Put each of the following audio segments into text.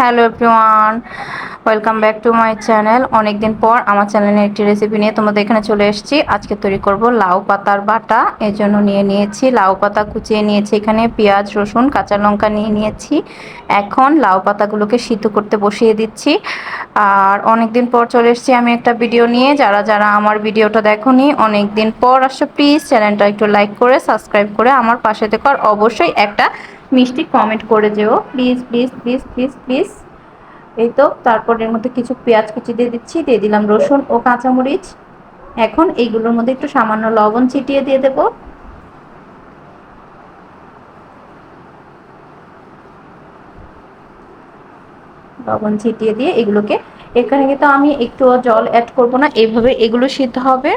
Hello everyone, welcome back to my channel. অনেকদিন পর আমার চ্যানেলে একটি রেসিপি নিয়ে তোমাদের এখানে চলে এসেছি। আজকে তৈরি করব লাউ পাতার বাটা। এর জন্য নিয়ে নিয়েছি লাউ পাতা কুচিয়ে নিয়েছি এখানে পেঁয়াজ, রসুন, কাঁচা লঙ্কা নিয়ে নিয়েছি। এখন লাউ পাতাগুলোকে সিদ্ধ করতে বসিয়ে দিচ্ছি। আর অনেকদিন পর চলে এসেছি আমি একটা ভিডিও নিয়ে। যারা যারা আমার ভিডিওটা দেখোনি, অনেকদিন পর আসছো প্লিজ চ্যানেলটা একটু লাইক করে সাবস্ক্রাইব করে আমার পাশে দেখো আর অবশ্যই একটা মিষ্টি কমেন্ট করে যেও। Please please please please please এই তো, তারপর এর মধ্যে কিছু পেঁয়াজ কুচি দিয়ে দিচ্ছি, দিয়ে দিলাম রসুন ও কাঁচামরিচ। এখন এইগুলোর মধ্যে একটু সামান্য লবণ ছিটিয়ে দিয়ে দেব। লবণ ছিটিয়ে দিয়ে এগুলোকে, এখানে কিন্তু আমি একটু জল অ্যাড করব না, এইভাবে এগুলো সিদ্ধ হবে।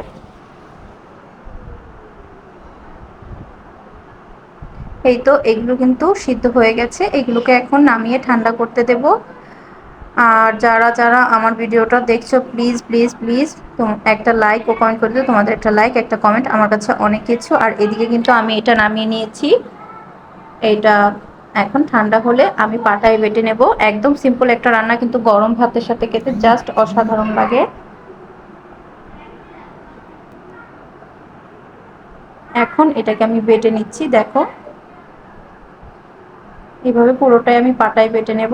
এই তো, এগুলো কিন্তু সিদ্ধ হয়ে গেছে, এগুলোকে এখন নামিয়ে ঠান্ডা করতে দেব। আর যারা যারা আমার ভিডিওটা দেখছ প্লিজ প্লিজ প্লিজ একটা লাইক ও কমেন্ট করে দিও। তোমাদের একটা লাইক একটা কমেন্ট আমার কাছে অনেক কিছু। আর এদিকে কিন্তু আমি এটা নামিয়ে নিয়েছি। এটা এখন ঠান্ডা হলে আমি পাটায় বেটে নেব। একদম সিম্পল একটা রান্না, কিন্তু গরম ভাতের সাথে খেতে জাস্ট অসাধারণ লাগে। এখন এটাকে আমি বেটে নিচ্ছি, দেখো। এভাবে পুরোটাই আমি পাটায় বেটে নেব।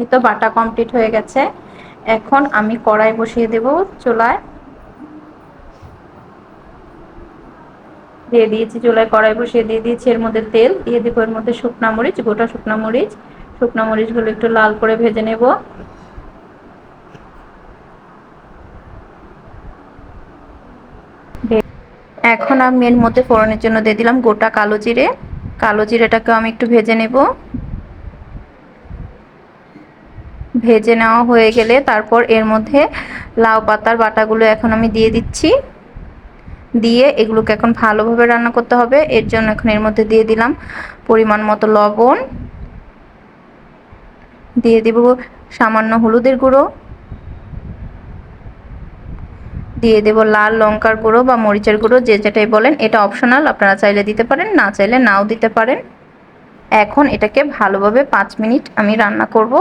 এই তো বাটা কমপ্লিট হয়ে গেছে। এখন আমি কড়াই বসিয়ে দেব চুলায়। দিয়ে দিয়েছি চুলায় কড়াই বসিয়ে দিয়ে দিয়েছি এর মধ্যে তেল। দিয়ে দেবো এর মধ্যে শুকনা মরিচ, গোটা শুকনা মরিচ। শুকনা মরিচগুলো একটু লাল করে ভেজে নেব। এখন আমি এর মধ্যে ফোড়নের জন্য দিয়ে দিলাম গোটা কালো জিরে। কালো জিরেটাকেও আমি একটু ভেজে নেব। ভেজে নেওয়া হয়ে গেলে তারপর এর মধ্যে লাউ পাতার বাটাগুলো এখন আমি দিয়ে দিচ্ছি। দিয়ে এগুলোকে এখন ভালোভাবে রান্না করতে হবে। এর জন্য এখন এর মধ্যে দিয়ে দিলাম পরিমাণ মতো লবণ। দিয়ে দিব সামান্য হলুদের গুঁড়ো। দিয়ে দেব লাল লঙ্কার গুঁড়ো বা মরিচের গুঁড়ো, যে যেটাই বলেন। এটা অপশনাল আপনারা চাইলে দিতে পারেন, না চাইলে নাও দিতে পারেন। এখন এটাকে ভালোভাবে পাঁচ মিনিট আমি রান্না করব।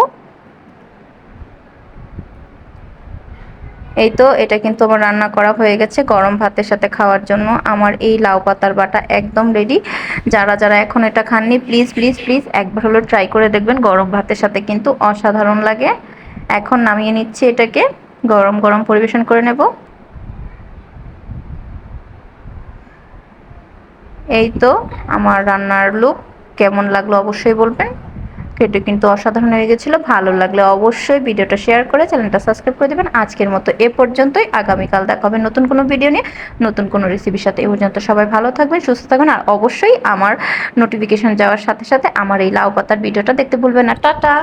এই তো, এটা কিন্তু আমার রান্না করা হয়ে গেছে গরম ভাতের সাথে খাওয়ার জন্য। আমার এই লাউ পাতার বাটা একদম রেডি যারা যারা এখন এটা খাননি প্লিজ প্লিজ প্লিজ একবার হলো ট্রাই করে দেখবেন। গরম ভাতের সাথে কিন্তু অসাধারণ লাগে। এখন নামিয়ে নিচ্ছি এটাকে। গরম গরম পরিবেশন করে নেব। এই তো, আমার রান্নার লুক কেমন লাগল অবশ্যই বলবেন। খেতে কিন্তু অসাধারণ হয়ে গেছিল ভালো লাগলে অবশ্যই ভিডিওটা শেয়ার করে চ্যানেলটা সাবস্ক্রাইব করে দেবেন। আজকের মতো এ পর্যন্তই, আগামীকাল দেখা হবে নতুন কোনো ভিডিও নিয়ে, নতুন কোনো রেসিপির সাথে। এ পর্যন্ত সবাই ভালো থাকবেন, সুস্থ থাকবেন, আর অবশ্যই আমার নোটিফিকেশন যাওয়ার সাথে সাথে আমার এই লাউ পাতার ভিডিওটা দেখতে ভুলবেন না। টাটা!